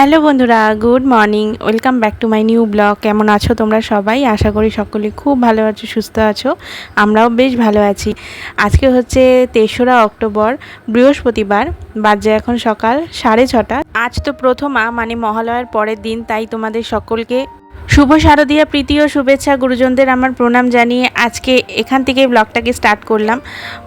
Hello বন্ধুরা, good morning, welcome back to my new blog. কেমন আছো তোমরা সবাই? আশা করি সকলে খুব ভালো আছো, সুস্থ আছো, আমরাও বেশ ভালো আছি। আজকে হচ্ছে তেসরা অক্টোবর, বৃহস্পতিবার, বাজে এখন সকাল সাড়ে ছটা। আজ তো প্রথমা মানে মহালয়ার পরের দিন, তাই তোমাদের সকলকে শুভ শারদীয়া, প্রীতি ও শুভেচ্ছা। গুরুজনদের আমার প্রণাম জানিয়ে আজকে এখান থেকে ব্লগটাকে স্টার্ট করলাম।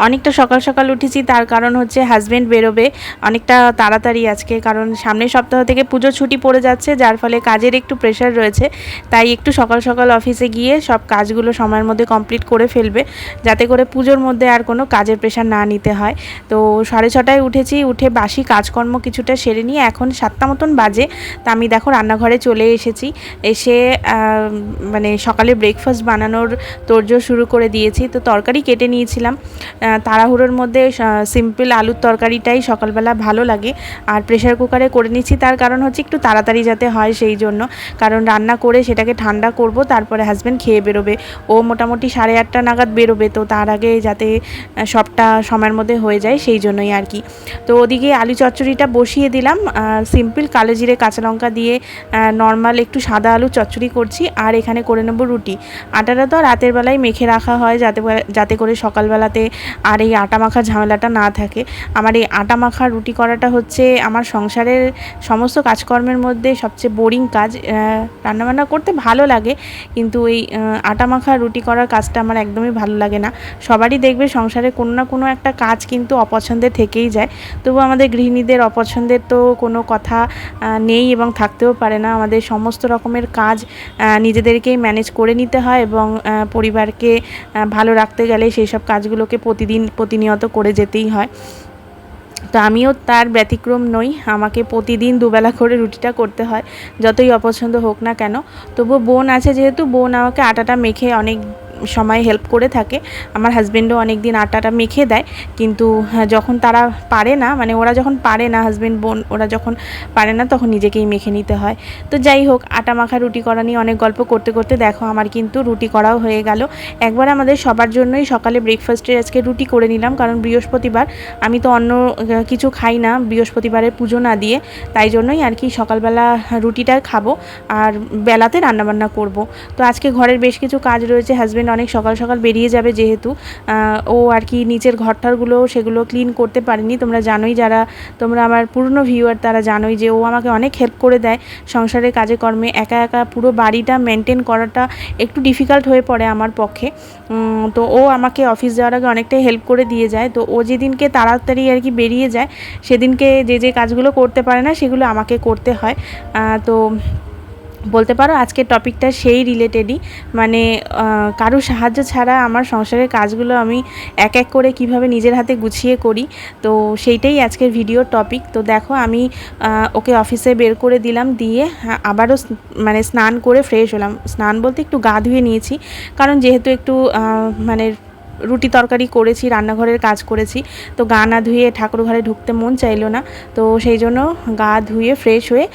অনেকটা সকাল সকাল উঠেছি, তার কারণ হচ্ছে হাজব্যান্ড বেরোবে অনেকটা তাড়াতাড়ি আজকে, কারণ সামনের সপ্তাহ থেকে পুজো ছুটি পড়ে যাচ্ছে, যার ফলে কাজের একটু প্রেশার রয়েছে। তাই একটু সকাল সকাল অফিসে গিয়ে সব কাজগুলো সময়ের মধ্যে কমপ্লিট করে ফেলবে, যাতে করে পুজোর মধ্যে আর কোনো কাজের প্রেশার না নিতে হয়। তো সাড়ে ছটায় উঠেছি, উঠে বাসি কাজকর্ম কিছুটা সেরে নিয়ে এখন সাতটা মতন বাজে। তা আমি দেখো রান্নাঘরে চলে এসেছি। এসে মানে সকালে ব্রেকফাস্ট বানানোর তোড়জোড় শুরু করে দিয়েছি। তো তরকারি কেটে নিয়েছিলাম। তাড়াহুড়োর মধ্যে সিম্পল আলুর তরকারিটাই সকালবেলা ভালো লাগে। আর প্রেশার কুকারে করে নিচ্ছি। তার কারণ হচ্ছে একটু তাড়াতাড়ি যাতে হয় সেই জন্য। কারণ রান্না করে সেটাকে ঠান্ডা করব, তারপরে হাজব্যান্ড খেয়ে বেরোবে। ও মোটামুটি সাড়ে আটটা নাগাদ বেরোবে, তো তার আগে যাতে সবটা সময়ের মধ্যে হয়ে যায় সেই জন্যই আর কি। তো ওদিকে আলু চচ্চড়িটা বসিয়ে দিলাম। সিম্পল কালো জিরে, কাঁচা লঙ্কা দিয়ে নর্মাল একটু সাদা আলু চচ্চড়ি করছি, আর এখানে করে নেব রুটি। আটাটা তো রাতের বেলায় মেখে রাখা হয় যাতে যাতে করে সকালবেলাতে আর এই আটা মাখার ঝামেলাটা না থাকে। আমার এই আটা মাখা রুটি করাটা হচ্ছে আমার সংসারের সমস্ত কাজকর্মের মধ্যে সবচেয়ে বোরিং কাজ। রান্নাবান্না করতে ভালো লাগে, কিন্তু এই আটা মাখা রুটি করার কাজটা আমার একদমই ভালো লাগে না। সবারই দেখবে সংসারে কোনো না কোনো একটা কাজ কিন্তু অপছন্দের থেকেই যায়। তবু আমাদের গৃহিণীদের অপছন্দের তো কোনো কথা নেই এবং থাকতেও পারে না। আমাদের সমস্ত রকমের কাজ নিজেদেরকেই ম্যানেজ করে নিতে হয় এবং পরিবারকে ভালো রাখতে গেলে সেই সব কাজগুলোকে প্রতিদিন প্রতিনিয়ত করে যেতেই হয়। তো আমিও তার ব্যতিক্রম নই, আমাকে প্রতিদিন দুবেলা করে রুটিটা করতে হয়, যতই অপছন্দ হোক না কেন। তবু বোন আছে যেহেতু, বোন আমাকে আটাটা মেখে অনেক সময় হেল্প করে থাকে। আমার হাজব্যান্ডও অনেক দিন আটাটা মেখে দেয় কিন্তু হ্যাঁ, যখন তারা পারে না মানে ওরা যখন পারে না হাজব্যান্ড বোন ওরা যখন পারে না তখন নিজেকেই মেখে নিতে হয়। তো যাই হোক আটা মাখা রুটি করা নিয়ে অনেক গল্প করতে করতে দেখো আমার কিন্তু রুটি করাও হয়ে গেল। একবার আমাদের সবার জন্যই সকালে ব্রেকফাস্টে আজকে রুটি করে নিলাম কারণ বৃহস্পতিবার আমি তো অন্য কিছু খাই না বৃহস্পতিবারের পুজো না দিয়ে তাই জন্যই আর কি সকালবেলা রুটিটা খাব আর বেলাতে রান্নাবান্না করব। তো আজকে ঘরের বেশ কিছু কাজ রয়েছে হাজব্যান্ড অনেক সকাল সকাল বেরিয়ে যাবে যেহেতু। ও আর কি নিচের ঘরটারগুলো সেগুলো ক্লিন করতে পারেনি। তোমরা জানোই যারা, তোমরা আমার পুরনো ভিউয়ার তারা জানোই যে ও আমাকে অনেক হেল্প করে দেয় সংসারের কাজে কর্মে। একা একা পুরো বাড়িটা মেনটেন করাটা একটু ডিফিকাল্ট হয়ে পড়ে আমার পক্ষে। তো ও আমাকে অফিস যাওয়ার আগে অনেকটাই হেল্প করে দিয়ে যায়। তো ও যেদিনকে তাড়াতাড়ি আর কি বেরিয়ে যায়, সেদিনকে যে যে কাজগুলো করতে পারে না, সেগুলো আমাকে করতে হয়। তো বলতে পারো আজকের টপিকটা সেই রিলেটেডই। মানে কারও সাহায্য ছাড়া আমার সংসারের কাজগুলো আমি এক এক করে কীভাবে নিজের হাতে গুছিয়ে করি। তো সেইটাই আজকের ভিডিওর টপিক তো দেখো আমি ওকে অফিসে বের করে দিলাম দিয়ে হ্যাঁ, আবারও মানে স্নান করে ফ্রেশ হলাম। স্নান বলতে একটু গা ধুয়ে নিয়েছি। কারণ যেহেতু একটু মানে রুটি তরকারি করেছি, রান্নাঘরের কাজ করেছি। তো গা না ধুয়ে ঠাকুর ঘরে ঢুকতে মন চাইলো না। তো সেই জন্য গা ধুয়ে ফ্রেশ হয়ে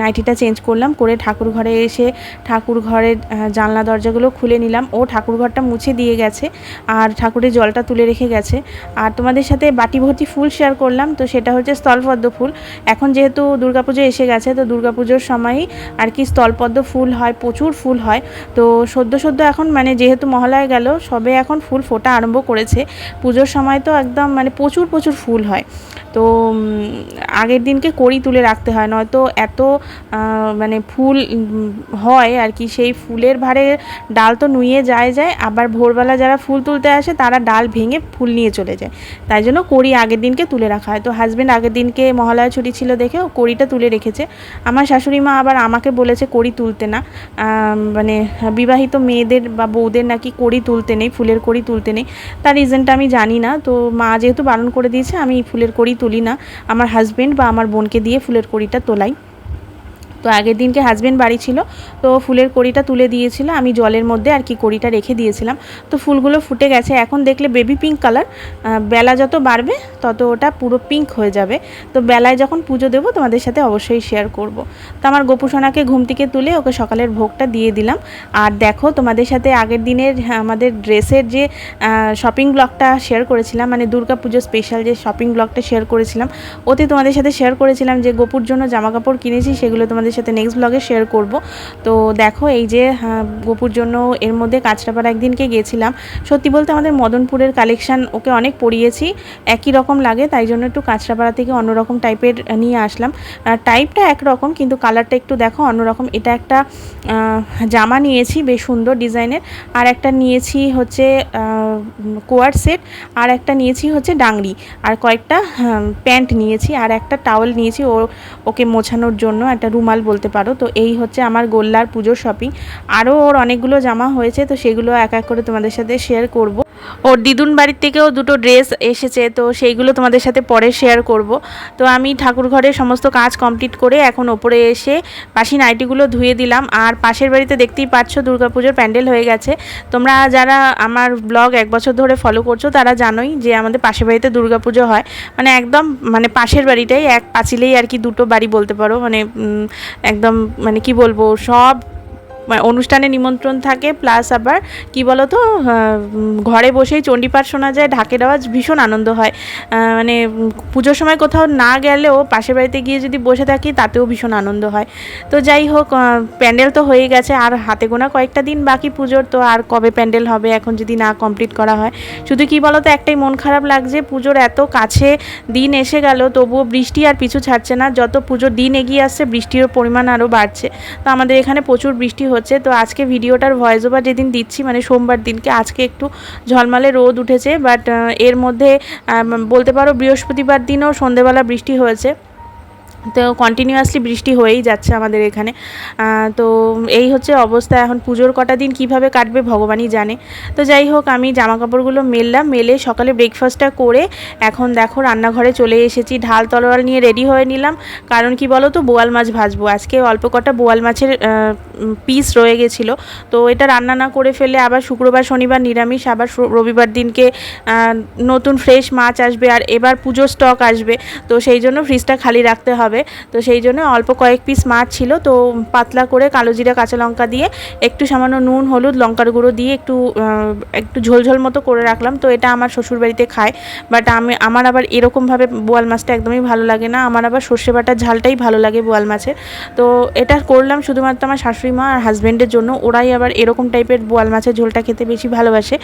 নাইটিটা চেঞ্জ করলাম, করে ঠাকুর ঘরে এসে ঠাকুর ঘরের জানলা দরজাগুলো খুলে নিলাম। ও ঠাকুর ঘরটা মুছে দিয়ে গেছে, আর ঠাকুরের জলটা তুলে রেখে গেছে। আর তোমাদের সাথে বাটি ভর্তি ফুল শেয়ার করলাম, তো সেটা হচ্ছে স্থলপদ্ম ফুল। এখন যেহেতু দুর্গাপুজো এসে গেছে, তো দুর্গাপুজোর সময়ই আর কি স্থলপদ্ম ফুল হয়, প্রচুর ফুল হয়। তো সদ্য সদ্য এখন মানে যেহেতু মহালয়া গেল, সবে এখন ফুল ফোটা আরম্ভ করেছে। পুজোর সময় তো একদম মানে প্রচুর প্রচুর ফুল হয়। তো আগের দিনকে কড়ি তুলে রাখতে হয়। নয়তো এত মানে ফুল হয় আর কি, সেই ফুলের ভারে ডাল তো নুয়ে যায় যায়। আবার ভোরবেলা যারা ফুল তুলতে আসে, তারা ডাল ভেঙে ফুল নিয়ে চলে যায়। তাই জন্য কড়ি আগের দিনকে তুলে রাখা হয়। তো হাজব্যান্ড আগের দিনকে মহালয়া ছুটি ছিল দেখে ও কড়িটা তুলে রেখেছে। আমার শাশুড়ি মা আবার আমাকে বলেছে কড়ি তুলতে না। মানে বিবাহিত মেয়েদের বা বউদের নাকি কড়ি তুলতে নেই, ফুলের কড়ি তুলতে নেই। তার রিজনটা আমি জানি না। তো মা যেহেতু বারণ করে দিয়েছে, আমি ফুলের কড়ি তুলি না। আমার হাজব্যান্ড বা আমার বোনকে দিয়ে ফুলের কড়িটা তোলাই। তো আগের দিনকে হাজব্যান্ড বাড়ি ছিল তো ফুলের কড়িটা তুলে দিয়েছিল আমি জলের মধ্যে আর কি কড়িটা রেখে দিয়েছিলাম। তো ফুলগুলো ফুটে গেছে এখন দেখলে বেবি পিঙ্ক কালার বেলা যত বাড়বে তত ওটা পুরো পিঙ্ক হয়ে যাবে। তো বেলায় যখন পুজো দেবো তোমাদের সাথে অবশ্যই শেয়ার করব। তো আমার গোপুসোনাকে ঘুম থেকে তুলে ওকে সকালের ভোগটা দিয়ে দিলাম। আর দেখো তোমাদের সাথে আগের দিনের হ্যাঁ, আমাদের ড্রেসের যে শপিং ব্লগটা শেয়ার করেছিলাম মানে দুর্গা পুজো স্পেশাল যে শপিং ব্লগটা শেয়ার করেছিলাম ওতে তোমাদের সাথে শেয়ার করেছিলাম যে গোপুর জন্য জামা কাপড় কিনেছি সেগুলো তোমাদের সাথে নেক্সট ব্লগে শেয়ার করব। তো দেখো এই যে হ্যাঁ, গোপুর জন্য এর মধ্যে কাঁচরাপাড়া একদিনকে গেছিলাম। সত্যি বলতে আমাদের মদনপুরের কালেকশান ওকে অনেক পরিয়েছি একই রকম লাগে তাই জন্য একটু কাঁচরাপাড়া থেকে অন্যরকম টাইপের নিয়ে আসলাম। টাইপটা একরকম কিন্তু কালারটা একটু দেখো অন্যরকম। এটা একটা জামা নিয়েছি বেশ সুন্দর ডিজাইনের। আর একটা নিয়েছি হচ্ছে কোয়ার সেট। আর একটা নিয়েছি হচ্ছে ডাংরি আর কয়েকটা প্যান্ট নিয়েছি। আর একটা টাওয়েল নিয়েছি ও ওকে মোছানোর জন্য। একটা রুমাল বলতে পারো। তো এই হচ্ছে আমার গোল্লার পুজোর শপিং আরও ওর অনেকগুলো জামা হয়েছে, তো সেগুলো এক এক করে তোমাদের সাথে শেয়ার করব। ওর দিদুন বাড়ির থেকেও দুটো ড্রেস এসেছে, তো সেইগুলো তোমাদের সাথে পরে শেয়ার করব। তো আমি ঠাকুর ঘরের সমস্ত কাজ কমপ্লিট করে এখন ওপরে এসে পাশি নাইটিগুলো ধুয়ে দিলাম। আর পাশের বাড়িতে দেখতেই পাচ্ছ দুর্গাপুজোর প্যান্ডেল হয়ে গেছে। তোমরা যারা আমার ব্লগ এক বছর ধরে ফলো করছ, তারা জানোই যে আমাদের পাশের বাড়িতে দুর্গাপুজো হয়। মানে একদম মানে পাশের বাড়িটাই এক পাঁচিলেই আর কি দুটো বাড়ি বলতে পারো। মানে একদম মানে কি বলব, সব অনুষ্ঠানে নিমন্ত্রণ থাকে প্লাস আবার কি বলো তো ঘরে বসেই চণ্ডীপাঠ শোনা যায়, ঢাকের আওয়াজ ভীষণ আনন্দ হয়। মানে পুজোর সময় কোথাও না গেলেও পাশের বাড়িতে গিয়ে যদি বসে থাকি, তাতেও ভীষণ আনন্দ হয়। তো যাই হোক প্যান্ডেল তো হয়ে গেছে, আর হাতে গোনা কয়েকটা দিন বাকি পুজোর, তো আর কবে প্যান্ডেল হবে এখন যদি না কমপ্লিট করা হয়। শুধু কি বলো তো একটাই মন খারাপ লাগছে, পুজোর এত কাছে দিন এসে গেল, তবুও বৃষ্টি আর পিছু ছাড়ছে না, যত পুজোর দিন এগিয়ে আসছে, বৃষ্টির পরিমাণ আরও বাড়ছে। তো আমাদের এখানে প্রচুর বৃষ্টি হচ্ছে। তো আজকে ভিডিওটার ভয়েস ওভার যেদিন দিচ্ছি মানে সোমবার দিনকে, আজকে একটু ঝলমালে রোদ উঠেছে বাট এর মধ্যে বলতে পারো বৃহস্পতিবার দিনও সন্ধেবেলা বৃষ্টি হয়েছে। তো কন্টিনিউয়াসলি বৃষ্টি হয়েই যাচ্ছে আমাদের এখানে। তো এই হচ্ছে অবস্থা। এখন পুজোর কটা দিন কীভাবে কাটবে ভগবানই জানে। তো যাই হোক, আমি জামা কাপড়গুলো মেললাম, মেলে সকালে ব্রেকফাস্টটা করে এখন দেখো রান্নাঘরে চলে এসেছি। ঢাল তলোয়াল নিয়ে রেডি হয়ে নিলাম। কারণ কি বলো তো বোয়াল মাছ ভাজবো। আজকে অল্প কটা বোয়াল মাছের পিস রয়ে গেছিল। তো এটা রান্না না করে ফেলে আবার শুক্রবার, শনিবার নিরামিষ, আবার রবিবার দিনকে নতুন ফ্রেশ মাছ আসবে। আর এবার পুজোর স্টক আসবে। তো সেই জন্য ফ্রিজটা খালি রাখতে হবে। তো সেই জন্য অল্প কয়েক পিস মাছ ছিল। তো পাতলা করে কালো জিরা, কাঁচা লঙ্কা দিয়ে একটু সামান্য নুন, হলুদ, লঙ্কার গুঁড়ো দিয়ে একটু একটু ঝোলঝোল মতো করে রাখলাম। তো এটা আমার শ্বশুর বাড়িতে খায়। বাট আমি, আমার আবার এরকমভাবে বোয়াল মাছটা একদমই ভালো লাগে না। আমার আবার সর্ষে বাটার ঝালটাই ভালো লাগে বোয়াল মাছের। তো এটা করলাম শুধুমাত্র আমার শাশুড়ি মা আর হাজব্যান্ডের জন্য। ওরাই আবার এরকম টাইপের বোয়াল মাছের ঝোলটা খেতে বেশি ভালোবাসে।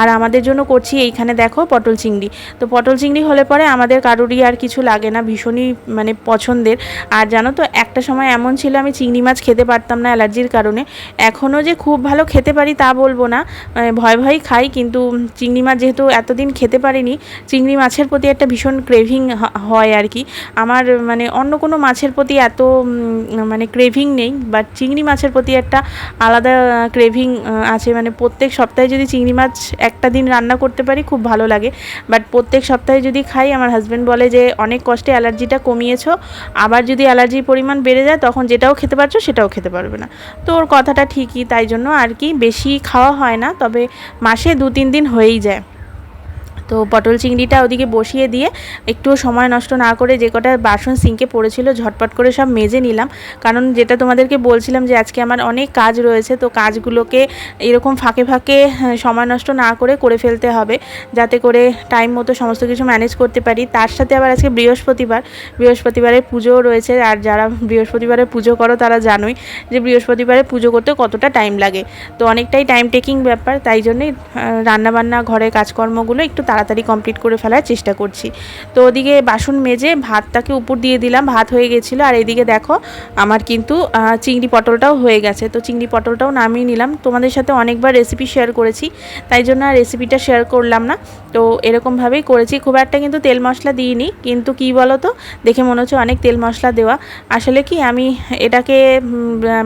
আর আমাদের জন্য করছি এইখানে দেখো পটল চিংড়ি। তো পটল চিংড়ি হলে পরে আমাদের কারোরই আর কিছু লাগে না। ভীষণই মানে পছন্দের আর জানো তো, একটা সময় এমন ছিল, আমি চিংড়ি মাছ খেতে পারতাম না অ্যালার্জির কারণে। এখনও যে খুব ভালো খেতে পারি তা বলব না। ভয় ভয় খাই, কিন্তু চিংড়ি মাছ যেহেতু এতদিন খেতে পারিনি, চিংড়ি মাছের প্রতি একটা ভীষণ ক্রেভিং হয় আর কি। আমার মানে অন্য কোনো মাছের প্রতি এত মানে ক্রেভিং নেই বাট চিংড়ি মাছের প্রতি একটা আলাদা ক্রেভিং আছে। মানে প্রত্যেক সপ্তাহে যদি চিংড়ি মাছ একটা দিন রান্না করতে পারি, খুব ভালো লাগে। বাট প্রত্যেক সপ্তাহে যদি খাই, আমার হাজব্যান্ড বলে যে, অনেক কষ্টে অ্যালার্জিটা কমিয়েছো আবার যদি অ্যালার্জির পরিমাণ বেড়ে যায়, তখন যেটাও খেতে পারছ সেটাও খেতে পারবে না। তো ওর কথাটা ঠিকই, তাই জন্য আর কি বেশি খাওয়া হয় না, তবে মাসে দু তিন দিন হয়েই যায়। তো পটল চিংড়িটা ওদিকে বসিয়ে দিয়ে একটু সময় নষ্ট না করে যে কটা বাসন সিঙ্কে পড়েছিল ঝটপট করে সব মেজে নিলাম। কারণ যেটা তোমাদেরকে বলছিলাম যে আজকে আমার অনেক কাজ রয়েছে তো কাজগুলোকে এরকম ফাঁকে ফাঁকে হ্যাঁ, সময় নষ্ট না করে করে ফেলতে হবে যাতে করে টাইম মতো সমস্ত কিছু ম্যানেজ করতে পারি। তার সাথে আবার আজকে বৃহস্পতিবার বৃহস্পতিবারের পুজোও রয়েছে। আর যারা বৃহস্পতিবারে পুজো করো তারা জানোই যে বৃহস্পতিবারে পুজো করতে কতটা টাইম লাগে। তো অনেকটাই টাইম টেকিং ব্যাপার তাই জন্যই রান্নাবান্না ঘরের কাজকর্মগুলো একটু কমপ্লিট করে ফেলার চেষ্টা করছি। তো ওদিকে বাসন মেজে ভাতটাকে উপর দিয়ে দিলাম, ভাত হয়ে গেছিল। আর এদিকে দেখো, আমার কিন্তু চিংড়ি পটলটাও হয়ে গেছে। তো চিংড়ি পটলটাও নামিয়ে নিলাম। তোমাদের সাথে অনেকবার রেসিপি শেয়ার করেছি, তাই জন্য আর রেসিপিটা শেয়ার করলাম না। তো এরকমভাবেই করেছি। খুব একটা কিন্তু তেল মশলা দিইনি, কিন্তু কি বলো তো দেখে মনে হচ্ছে অনেক তেল মশলা দেওয়া। আসলে কি, আমি এটাকে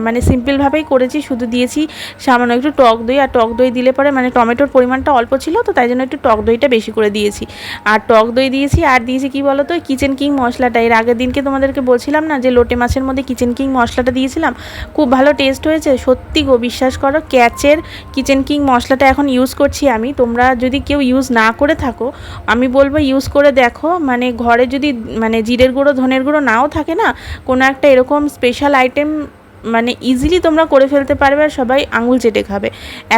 মানে সিম্পলভাবেই করেছি, শুধু দিয়েছি সামান্য একটু টক দই। আর টক দই দিলে পরে মানে টমেটোর পরিমাণটা অল্প ছিল, তো তাই জন্য একটু টক দইটা বেশি বেশি করে দিয়েছি। আর টক দই দিয়েছি, আর দিয়েছি কি বলো তো কিচেন কিং মশলাটা। এর আগের দিনকে তোমাদেরকে বলছিলাম না যে লোটে মাছের মধ্যে কিচেন কিং মশলাটা দিয়েছিলাম? খুব ভালো টেস্ট হয়েছে, সত্যি গো, বিশ্বাস করো ক্যাচের কিচেন কিং মশলাটা এখন ইউজ করছি আমি। তোমরা যদি কেউ ইউজ না করে থাকো, আমি বলব ইউজ করে দেখো। মানে ঘরে যদি মানে জিরের গুঁড়ো, ধনের গুঁড়ো নাও থাকে না, কোনো একটা এরকম স্পেশাল আইটেম মানে ইজিলি তোমরা করে ফেলতে পারবে আর সবাই আঙুল চেটে খাবে।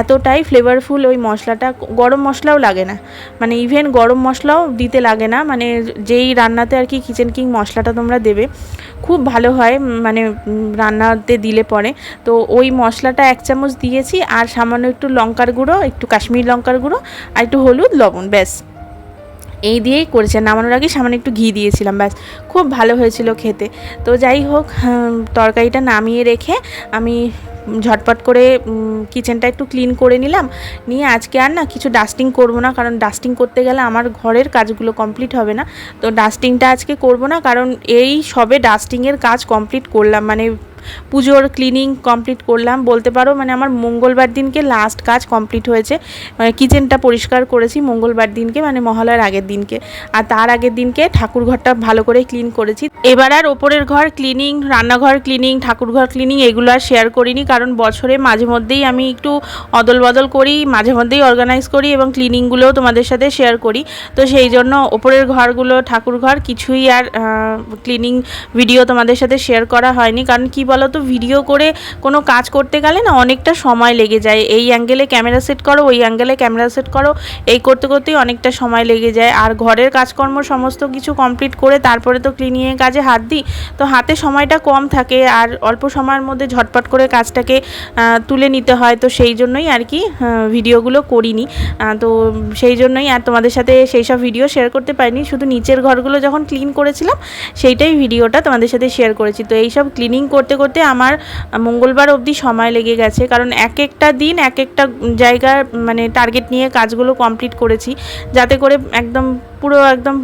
এতটাই ফ্লেভারফুল ওই মশলাটা, গরম মশলাও লাগে না। মানে ইভেন গরম মশলাও দিতে লাগে না। মানে যেই রান্নাতে আর কি কিচেন কিং মশলাটা তোমরা দেবে, খুব ভালো হয় মানে রান্নাতে দিলে পরে। তো ওই মশলাটা এক চামচ দিয়েছি, আর সামান্য একটু লঙ্কার গুঁড়ো, একটু কাশ্মীর লঙ্কার গুঁড়ো, আর একটু হলুদ, লবণ, ব্যাস। এই দিয়েই করেছে। নামানোর আগে সামান্য একটু ঘি দিয়েছিলাম, ব্যাস। খুব ভালো হয়েছিল খেতে। তো যাই হোক তরকারিটা নামিয়ে রেখে আমি ঝটপট করে কিচেনটা একটু ক্লিন করে নিলাম। নিয়ে আজকে আর না কিছু ডাস্টিং করব না, কারণ ডাস্টিং করতে গেলে আমার ঘরের কাজগুলো কমপ্লিট হবে না। তো ডাস্টিংটা আজকে করব না, কারণ এই সবে ডাস্টিংয়ের কাজ কমপ্লিট করলাম। মানে পুজোর ক্লিনিং কমপ্লিট করলাম। বলতে পারো মানে আমার মঙ্গলবার দিনকে লাস্ট কাজ কমপ্লিট হয়েছে। মানে কিচেনটা পরিষ্কার করেছি মঙ্গলবার দিনকে মানে মহালয়ার আগের দিনকে। আর তার আগের দিনকে ঠাকুর ঘরটা ভালো করে ক্লিন করেছি। এবার আর ওপরের ঘর ক্লিনিং রান্নাঘর ক্লিনিং ঠাকুর ঘর ক্লিনিং এগুলো আর শেয়ার করিনি, কারণ বছরে মাঝে মধ্যেই আমি একটু অদল বদল করি, মাঝে মধ্যেই অর্গানাইজ করি এবং ক্লিনিংগুলোও তোমাদের সাথে শেয়ার করি। তো সেই জন্য ওপরের ঘরগুলো, ঠাকুর ঘর কিছুই আর ক্লিনিং ভিডিও তোমাদের সাথে শেয়ার করা হয়নি। কারণ কী বলো তো ভিডিও করে কোনো কাজ করতে গেলে না অনেকটা সময় লেগে যায়। এই অ্যাঙ্গেলে ক্যামেরা সেট করো, ওই অ্যাঙ্গেলে ক্যামেরা সেট করো, এই করতে করতেই অনেকটা সময় লেগে যায়। আর ঘরের কাজকর্ম সমস্ত কিছু কমপ্লিট করে তারপরে তো ক্লিনিংয়ের কাজে হাত দিই, তো হাতে সময়টা কম থাকে আর অল্প সময়ের মধ্যে ঝটপট করে কাজটাকে তুলে নিতে হয়। তো সেই জন্যই আর কি ভিডিওগুলো করিনি। তো সেই জন্যই আর তোমাদের সাথে সেই সব ভিডিও শেয়ার করতে পারিনি। শুধু নিচের ঘরগুলো যখন ক্লিন করেছিলাম, সেইটাই ভিডিওটা তোমাদের সাথে শেয়ার করেছি। তো এই সব ক্লিনিং করতে করতে আমার মঙ্গলবার অবধি সময় লেগে গেছে। কারণ এক একটা দিন, এক একটা জায়গার মানে টার্গেট নিয়ে কাজগুলো কমপ্লিট করেছি। যাতে করে একদম পুরো একদম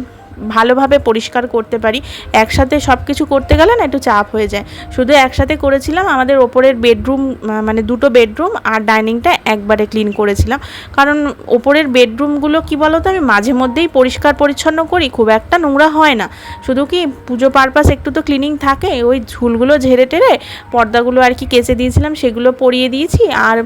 ভালোভাবে পরিষ্কার করতে পারি। একসাথে সব কিছু করতে গেলে না একটু চাপ হয়ে যায়। শুধু একসাথে করেছিলাম, আমাদের ওপরের বেডরুম মানে দুটো বেডরুম আর ডাইনিংটা একবারে ক্লিন করেছিলাম। কারণ ওপরের বেডরুমগুলো কি বলতো, আমি মাঝে মধ্যেই পরিষ্কার পরিচ্ছন্ন করি, খুব একটা নোংরা হয় না। শুধু কি পুজো পারপাস একটু তো ক্লিনিং থাকে, ওই ঝুলগুলো ঝেড়ে টেরে পর্দাগুলো আর কি কেচে দিয়েছিলাম, সেগুলো পরিয়ে দিয়েছি আর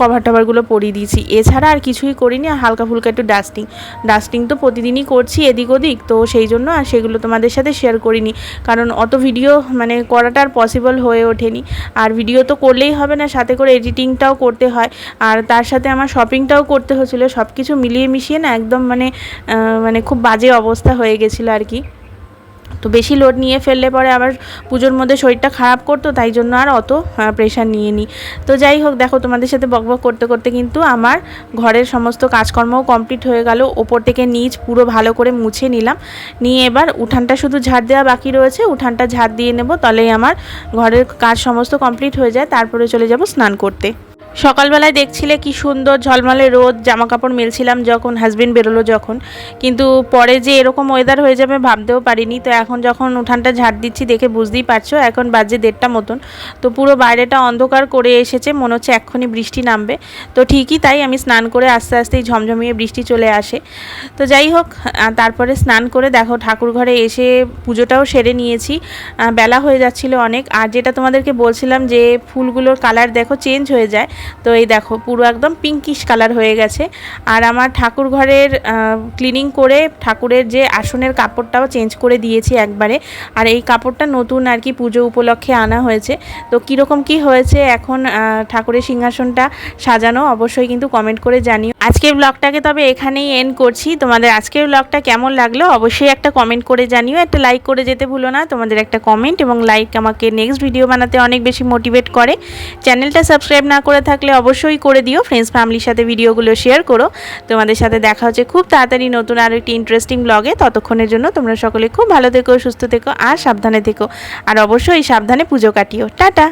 কভার টভারগুলো পরিয়ে দিয়েছি। এছাড়া আর কিছুই করিনি, আর হালকা ফুলকা একটু ডাস্টিং। ডাস্টিং তো প্রতিদিনই করছি এদিক ওদিক। তো সেই জন্য আর সেগুলো তোমাদের সাথে শেয়ার করিনি। কারণ অত ভিডিও মানে করাটা আর পসিবল হয়ে ওঠেনি। আর ভিডিও তো করলেই হবে না, সাথে করে এডিটিংটাও করতে হয়। আর তার সাথে আমার শপিংটাও করতে হয়েছিলো সব কিছু মিলিয়ে মিশিয়ে না একদম মানে মানে খুব বাজে অবস্থা হয়ে গেছিল আর কি। তো বেশি লোড নিয়ে ফেললে পরে আবার পুজোর মধ্যে শরীরটা খারাপ করতো, তাই জন্য আর অত প্রেশার নিয়ে নিই তো যাই হোক, দেখো তোমাদের সাথে বকবক করতে করতে কিন্তু আমার ঘরের সমস্ত কাজকর্মও কমপ্লিট হয়ে গেল। ওপর থেকে নিচ পুরো ভালো করে মুছে নিলাম। নিয়ে এবার উঠানটা শুধু ঝাড় দেওয়া বাকি রয়েছে, উঠানটা ঝাড় দিয়ে নেব তাহলেই আমার ঘরের কাজ সমস্ত কমপ্লিট হয়ে যায়, তারপরে চলে যাব স্নান করতে। সকালবেলায় দেখছিলে কি সুন্দর ঝলমলে রোদ জামা কাপড় মেলছিলাম যখন হাজবেন্ড বেরোলো যখন। কিন্তু পরে যে এরকম ওয়েদার হয়ে যাবে ভাবতেও পারিনি। তো এখন যখন উঠানটা ঝাড় দিচ্ছি দেখে বুঝতেই পারছ, এখন বাজে দেড়টা মতন। তো পুরো বাইরেটা অন্ধকার করে এসেছে, মনে হচ্ছে এক্ষুনি বৃষ্টি নামবে। তো ঠিকই তাই আমি স্নান করে আস্তে আস্তেই ঝমঝমিয়ে বৃষ্টি চলে আসে। তো যাই হোক তারপরে স্নান করে দেখো, ঠাকুর ঘরে এসে পুজোটাও সেরে নিয়েছি। বেলা হয়ে যাচ্ছিল অনেক। আর যেটা তোমাদেরকে বলছিলাম যে ফুলগুলোর কালার দেখো চেঞ্জ হয়ে যায়। তো এই দেখো, পুরো একদম পিঙ্কিশ কালার হয়ে গেছে। আর আমার ঠাকুর ঘরের ক্লিনিং করে ঠাকুরের যে আসনের কাপড়টাও চেঞ্জ করে দিয়েছি একবারে। আর এই কাপড়টা নতুন আর কি পুজো উপলক্ষে আনা হয়েছে। তো কীরকম কি হয়েছে এখন ঠাকুরের সিংহাসনটা সাজানো, অবশ্যই কিন্তু কমেন্ট করে জানিও। আজকের ব্লগটাকে তবে এখানেই এন্ড করছি। তোমাদের আজকের ব্লগটা কেমন লাগল অবশ্যই একটা কমেন্ট করে জানিও। একটা লাইক করে যেতে ভুলো না। তোমাদের একটা কমেন্ট এবং লাইক আমাকে নেক্সট ভিডিও বানাতে অনেক বেশি মোটিভেট করে। চ্যানেলটা সাবস্ক্রাইব না করে থাকলে অবশ্যই করে দিও। ফ্রেন্ডস ফ্যামিলির সাথে ভিডিওগুলো শেয়ার করো। তোমাদের সাথে দেখা হচ্ছে খুব তাড়াতাড়ি নতুন আরও একটি ইন্টারেস্টিং ব্লগে ততক্ষণের জন্য তোমরা সকলে খুব ভালো থেকো, সুস্থ থেকো আর সাবধানে থেকো। আর অবশ্যই সাবধানে পুজো কাটিও। টাটা!